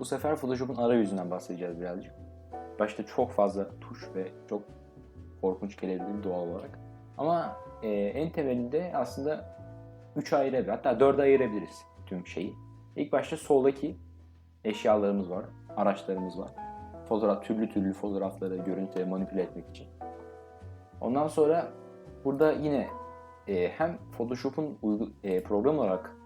Bu sefer Photoshop'un arayüzünden bahsedeceğiz birazcık. Başta çok fazla tuş ve çok korkunç gelebilir doğal olarak. Ama e, en temelinde aslında 3 ayırabilir, hatta 4'e ayırabiliriz tüm şeyi. İlk başta soldaki eşyalarımız var, araçlarımız var. Fotoğraf, türlü türlü fotoğrafları, görüntüleri manipüle etmek için. Ondan sonra burada yine e, hem Photoshop'un e, program olarak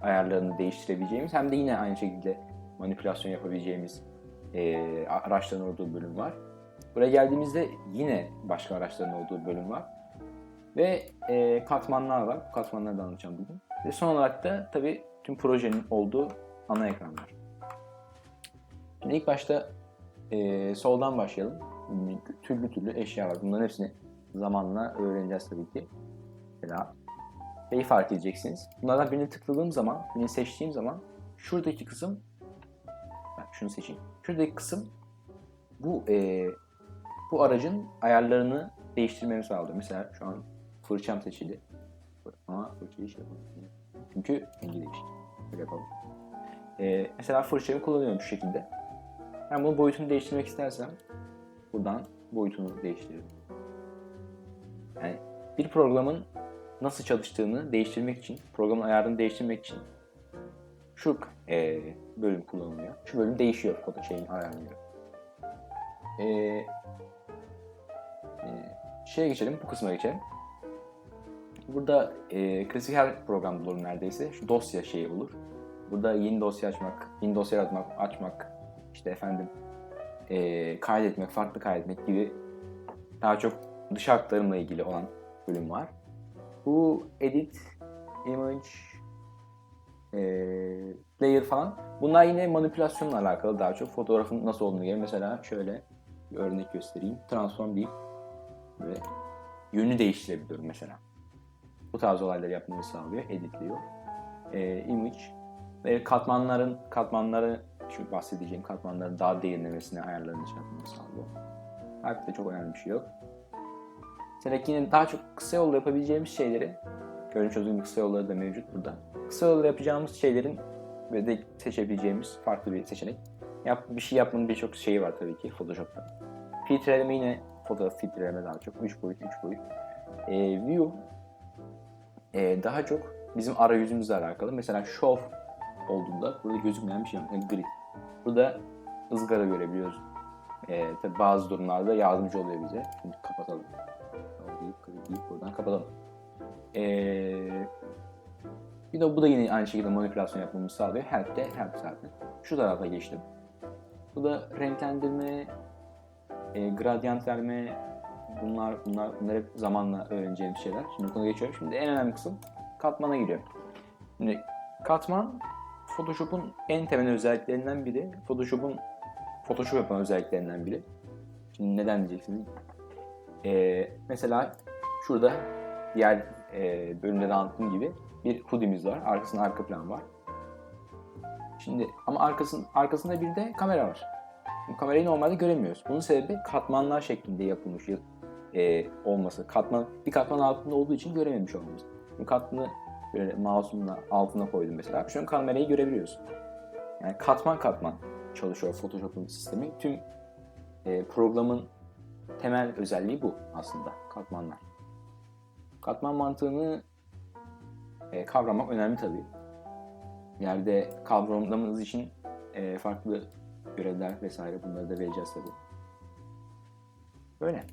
ayarlarını değiştirebileceğimiz hem de yine aynı şekilde manipülasyon yapabileceğimiz e, araçların olduğu bölüm var. Buraya geldiğimizde yine başka araçların olduğu bölüm var. Ve e, katmanlar var. Bu katmanları da anlatacağım bugün. Ve son olarak da tabii tüm projenin olduğu ana ekran var. Şimdi ilk başta e, soldan başlayalım. Türlü türlü eşya var. Bunların hepsini zamanla öğreneceğiz tabii ki. Mesela şeyi fark edeceksiniz. Bunlardan birini tıkladığım zaman, birini seçtiğim zaman şuradaki kısım şunu seçeyim. Şuradaki kısım bu e, bu aracın ayarlarını değiştirmemi sağlıyor. Mesela şu an fırçam seçili. Ama fırçayı şey yapalım. Çünkü rengi değişti. Böyle yapalım. E, mesela fırçamı kullanıyorum şu şekilde. Ben bunun boyutunu değiştirmek istersem buradan boyutunu değiştiriyorum. Yani bir programın nasıl çalıştığını değiştirmek için, programın ayarını değiştirmek için şu e, bölüm kullanılıyor. Şu bölüm değişiyor foto şeyin ayarına göre. E, e, şeye geçelim, bu kısma geçelim. Burada e, klasik her programda olur neredeyse. Şu dosya şeyi olur. Burada yeni dosya açmak, yeni dosya yaratmak, açmak, işte efendim e, kaydetmek, farklı kaydetmek gibi daha çok dış aktarımla ilgili olan bölüm var. Bu edit, image, e, layer falan. Bunlar yine manipülasyonla alakalı daha çok. Fotoğrafın nasıl olduğunu göre mesela şöyle bir örnek göstereyim. Transform deyip ve yönü değiştirebiliyorum mesela. Bu tarz olayları yapmamı sağlıyor, editliyor. E, image ve katmanların katmanları şu bahsedeceğim katmanların daha derinlemesine ayarlarını şey yapmamı sağlıyor. Harbi çok önemli bir şey yok. Mesela yine daha çok kısa yolda yapabileceğimiz şeyleri görünüş çözüm kısa yolları da mevcut burada. Kısa yolda yapacağımız şeylerin ve de seçebileceğimiz farklı bir seçenek. Yap, bir şey yapmanın birçok şeyi var tabii ki Photoshop'ta. Filtreleme yine fotoğraf filtreleme daha çok. 3 boyut, 3 boyut. Ee, view e, daha çok bizim arayüzümüzle alakalı. Mesela show olduğunda burada gözükmeyen bir şey var. Grid. Burada ızgara görebiliyoruz. Ee, tabii bazı durumlarda yardımcı oluyor bize. Şimdi kapatalım. Deyip, deyip buradan kapatalım. Ee, bir de bu da yine aynı şekilde manipülasyon yapmamızı sağlıyor. Help de help zaten. Şu tarafa geçtim. Bu da renklendirme, e, gradient verme, bunlar bunlar bunlar hep zamanla öğreneceğimiz şeyler. Şimdi konuya geçiyorum. Şimdi en önemli kısım katmana giriyor. Şimdi katman Photoshop'un en temel özelliklerinden biri. Photoshop'un Photoshop yapan özelliklerinden biri. Şimdi neden diyeceksiniz? Ee, mesela şurada diğer e, bölümde de anlattığım gibi bir hoodie'miz var. Arkasında arka plan var. Şimdi ama arkasın, arkasında bir de kamera var. Bu kamerayı normalde göremiyoruz. Bunun sebebi katmanlar şeklinde yapılmış e, olması. Katman bir katman altında olduğu için görememiş olmamız. Bu katmanı böyle mouse'umla altına koydum mesela. Şu an kamerayı görebiliyorsun. Yani katman katman çalışıyor Photoshop'un sistemi. Tüm e, programın temel özelliği bu aslında katmanlar. Katman mantığını e, kavramak önemli tabii. Yerde kavramamız için e, farklı görevler vesaire bunları da vereceğiz tabii. Böyle.